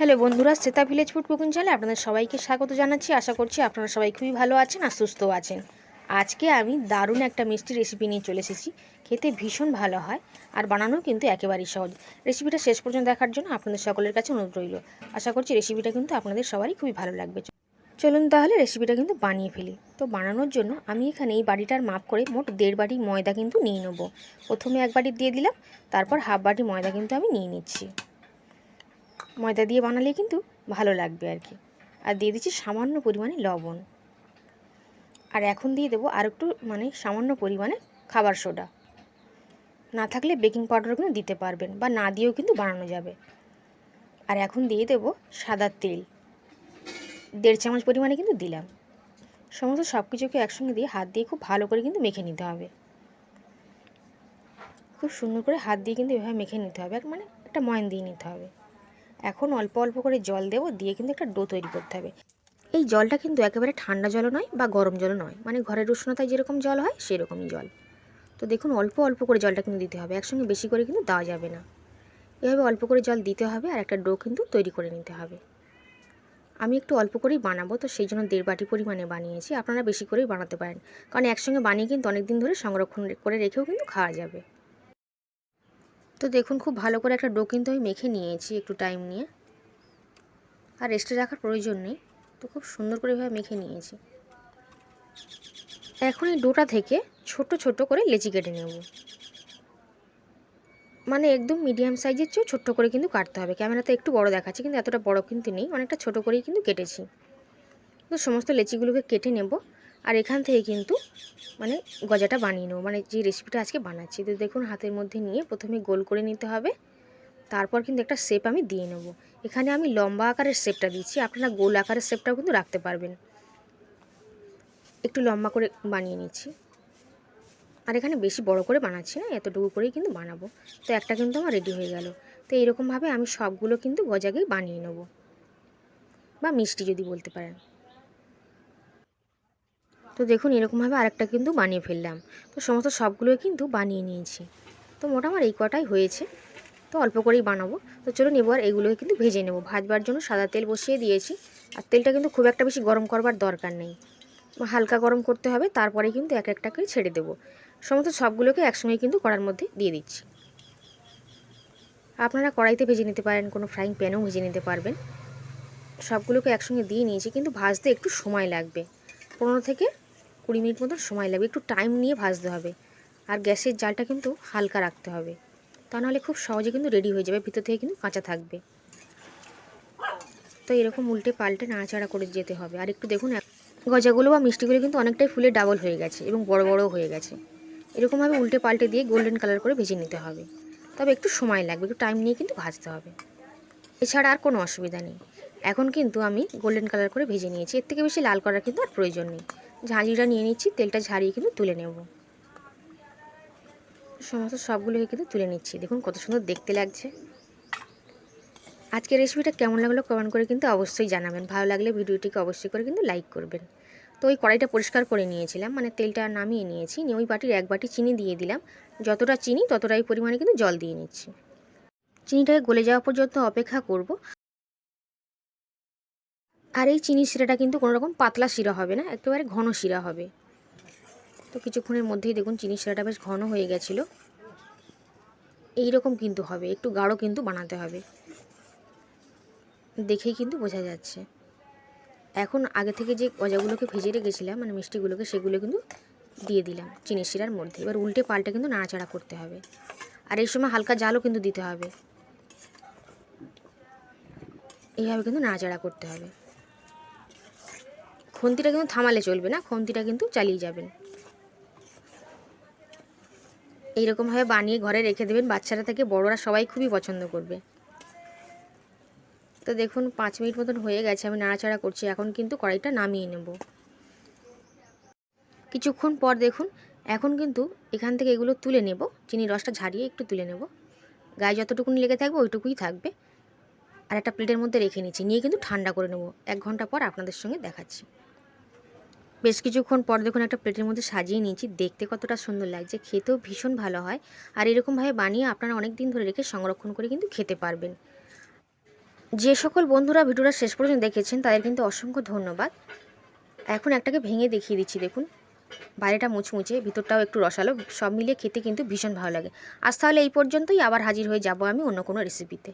Hello বন্ধুরা, Shweta village food cooking চ্যানেলে আপনাদের সবাইকে স্বাগত জানাচ্ছি। আশা করছি আপনারা সবাই খুবই ভালো আছেন আর সুস্থ আছেন। আজকে আমি দারুণ একটা মিষ্টি রেসিপি নিয়ে চলে এসেছি। খেতে ভীষণ ভালো হয় আর বানানো কিন্তু একেবারেই সহজ। রেসিপিটা শেষ পর্যন্ত দেখার জন্য আপনাদের সকলের কাছে অনুরোধ রইল। আশা করছি রেসিপিটা কিন্তু আপনাদের সবারই খুবই ভালো লাগবে। চলুন তাহলে রেসিপিটা কিন্তু বানিয়ে ফেলি। তো বানানোর জন্য আমি এখানে এই বাড়িটার মাপ করে মোট দেড় বাটি ময়দা কিন্তু নিয়ে নেব। প্রথমে এক বাটি দিয়ে দিলাম, তারপর হাফ বাটি ময়দা কিন্তু আমি নিয়ে নিচ্ছি। ময়দা দিয়ে বানালে কিন্তু ভালো লাগবে আর কি। আর দিয়ে দিচ্ছি সামান্য পরিমাণে লবণ। আর এখন দিয়ে দেবো আর একটু মানে সামান্য পরিমাণে খাবার সোডা। না থাকলে বেকিং পাউডার কিন্তু দিতে পারবেন বা না দিয়েও কিন্তু বানানো যাবে। আর এখন দিয়ে দেবো সাদা তেল। দেড় চামচ পরিমাণে কিন্তু দিলাম। সমস্ত সব কিছুকে একসঙ্গে দিয়ে হাত দিয়ে খুব ভালো করে কিন্তু মেখে নিতে হবে। খুব সুন্দর করে হাত দিয়ে কিন্তু এভাবে মেখে নিতে হবে। মানে একটা ময়ন দিয়ে নিতে হবে। এখন অল্প অল্প করে জল দেবো, দিয়ে কিন্তু একটা ডো তৈরি করতে হবে। এই জলটা কিন্তু একেবারে ঠান্ডা জলও নয় বা গরম জলও নয় মানে ঘরের উষ্ণতায় যেরকম জল হয়, সেরকমই জল। তো দেখুন, অল্প অল্প করে জলটা কিন্তু দিতে হবে, একসঙ্গে বেশি করে কিন্তু দেওয়া যাবে না। এভাবে অল্প করে জল দিতে হবে আর একটা ডো কিন্তু তৈরি করে নিতে হবে। আমি একটু অল্প করেই বানাবো, তো সেই জন্য দেড় বাটি পরিমাণে বানিয়েছি, আপনারা বেশি করেই বানাতে পারেন। কারণ একসঙ্গে বানিয়ে কিন্তু অনেক দিন ধরে সংরক্ষণ করে রেখেও কিন্তু খাওয়া যাবে। তো দেখুন, খুব ভালো করে একটা ডো কিন্তু আমি মেখে নিয়েছি একটু টাইম নিয়ে। আর রেস্টে রাখার প্রয়োজন নেই। তো খুব সুন্দর করে এভাবে মেখে নিয়েছি। এখন এই ডোটা থেকে ছোট ছোট করে লেচি কেটে নেব। মানে একদম মিডিয়াম সাইজের চেয়েও ছোট্ট করে কিন্তু কাটতে হবে। ক্যামেরাতে একটু বড় দেখাচ্ছে, কিন্তু এতটা বড় কিন্তু নেই। অনেকটা ছোট করেই কিন্তু কেটেছি। তো সমস্ত লেচিগুলোকে কেটে নেব। আর এখান থেকে কিন্তু মানে গজাটা বানিয়ে নেব। মানে যে রেসিপিটা আজকে বানাচ্ছি, তো দেখুন হাতের মধ্যে নিয়ে প্রথমে গোল করে নিতে হবে। তারপর কিন্তু একটা শেপ আমি দিয়ে নেব। এখানে আমি লম্বা আকারের শেপটা দিচ্ছি, আপনারা গোল আকারের শেপটাও কিন্তু রাখতে পারবেন। একটু লম্বা করে বানিয়ে নিচ্ছি। আর এখানে বেশি বড় করে বানাচ্ছি না, এতটুকু করেই কিন্তু বানাবো। তো একটা কিন্তু আমার রেডি হয়ে গেল। তো এরকমভাবে আমি সবগুলো কিন্তু গজাকেই বানিয়ে নেব। বা মিষ্টি যদি বলতে পারেন। তো দেখুন, এরকমভাবে আরেকটা কিন্তু বানিয়ে ফেললাম। তো সমস্ত সবগুলোই কিন্তু বানিয়ে নিয়েছি। তো মোটা আমার এই কটাই হয়েছে। তো অল্প করেই বানাবো। তো চলুন এবার এগুলোকে কিন্তু ভেজে নেব। ভাজবার জন্য সাদা তেল বসিয়ে দিয়েছি। আর তেলটা কিন্তু খুব একটা বেশি গরম করবার দরকার নেই। হালকা গরম করতে হবে তারপরে কিন্তু এক একটা করে ছেড়ে দেবো। সমস্ত সবগুলোকে একসঙ্গে কিন্তু কড়ার মধ্যে দিয়ে দিচ্ছি। আপনারা কড়াইতে ভেজে নিতে পারেন, কোনো ফ্রাইং প্যানেও ভেজে নিতে পারবেন। সবগুলোকে একসঙ্গে দিয়ে নিয়েছি, কিন্তু ভাজতে একটু সময় লাগবে। পনেরো থেকে কুড়ি মিনিট মতন সময় লাগবে। একটু টাইম নিয়ে ভাজতে হবে। আর গ্যাসের জালটা কিন্তু হালকা রাখতে হবে। তা নাহলে খুব সহজে কিন্তু রেডি হয়ে যাবে। ভিতর থেকে কিন্তু কাঁচা থাকবে। তো এরকম উল্টে পাল্টে নাড়াচাড়া করে যেতে হবে। আর একটু দেখুন গজাগুলো বা মিষ্টিগুলো কিন্তু অনেকটাই ফুলে ডাবল হয়ে গেছে এবং বড় বড়ও হয়ে গেছে। এরকমভাবে উল্টে পাল্টে দিয়ে গোল্ডেন কালার করে ভেজে নিতে হবে। তবে একটু সময় লাগবে। একটু টাইম নিয়ে কিন্তু ভাজতে হবে। এছাড়া আর কোনো অসুবিধা নেই। এখন কিন্তু আমি গোল্ডেন কালার করে ভেজে নিয়েছি। এর থেকে বেশি লাল করার কিন্তু আর প্রয়োজন নেই। ঝাঁঝিটা নিয়ে নিচ্ছি, তেলটা ঝাড়িয়ে কিন্তু তুলে নেব। সমস্ত সবগুলোকে কিন্তু তুলে নিচ্ছি। দেখুন কত সুন্দর দেখতে লাগছে। আজকের রেসিপিটা কেমন লাগল কমেন্ট করে কিন্তু অবশ্যই জানাবেন। ভালো লাগলে ভিডিওটিকে অবশ্যই করে কিন্তু লাইক করবেন। তো ওই কড়াইটা পরিষ্কার করে নিয়েছিলাম মানে তেলটা নামিয়ে নিয়েছি। নিয়ে ওই বাটির এক বাটি চিনি দিয়ে দিলাম। যতটা চিনি ততটাই পরিমাণে কিন্তু জল দিয়ে নিচ্ছি। চিনিটাকে গলে যাওয়া পর্যন্ত অপেক্ষা করব। আর এই চিনি শিরাটা কিন্তু কোনো রকম পাতলা শিরা হবে না, একেবারে ঘন শিরা হবে। তো কিছুক্ষণের মধ্যেই দেখুন চিনি শিরাটা বেশ ঘন হয়ে গেছিল। এই রকম কিন্তু হবে, একটু গাঢ় কিন্তু বানাতে হবে। দেখেই কিন্তু বোঝা যাচ্ছে। এখন আগে থেকে যে গজাগুলোকে ভেজে রেখেছিলাম মানে মিষ্টিগুলোকে, সেগুলো কিন্তু দিয়ে দিলাম চিনি শিরার মধ্যে। এবার উল্টে পাল্টে কিন্তু নাড়াচাড়া করতে হবে। আর এই সময় হালকা জালও কিন্তু দিতে হবে। এইভাবে কিন্তু নাড়াচাড়া করতে হবে। খন্তিটা কিন্তু থামালে চলবে না, খন্তিটা কিন্তু চালিয়ে যাবেন। এইরকমভাবে বানিয়ে ঘরে রেখে দেবেন, বাচ্চারা থেকে বড়রা সবাই খুবই পছন্দ করবে। তো দেখুন, পাঁচ মিনিট মতন হয়ে গেছে, আমি নাড়াচাড়া করছি, এখন কিন্তু কড়াইটা নামিয়ে নেব। কিছুক্ষণ পর দেখুন, এখন কিন্তু এখান থেকে এগুলো তুলে নেব, চিনি রসটা ঝারিয়ে একটু তুলে নেব। গায়ে যতটুকুনি লেগে থাকবে, ওইটুকুই থাকবে। আর একটা প্লেটের মধ্যে রেখে নিচ্ছি, নিয়ে কিন্তু ঠান্ডা করে নেব। এক ঘণ্টা পর আপনাদের সঙ্গে দেখাচ্ছি। বেশ কিছুক্ষণ পর দেখুন একটা প্লেটের মধ্যে সাজিয়ে নিয়েছি। দেখতে কতটা সুন্দর লাগছে, খেতেও ভীষণ ভালো হয়। আর এরকমভাবে বানিয়ে আপনারা অনেক দিন ধরে রেখে সংরক্ষণ করে কিন্তু খেতে পারবেন। যে সকল বন্ধুরা ভিডিওটা শেষ পর্যন্ত দেখেছেন, তাদের কিন্তু অসংখ্য ধন্যবাদ। এখন একটাকে ভেঙে দেখিয়ে দিচ্ছি, দেখুন। বাইরেটা মুচমুচে, ভিতরটাও একটু রসালো, সব মিলিয়ে খেতে কিন্তু ভীষণ ভালো লাগে। আজ তাহলে এই পর্যন্তই, আবার হাজির হয়ে যাব আমি অন্য কোনো রেসিপিতে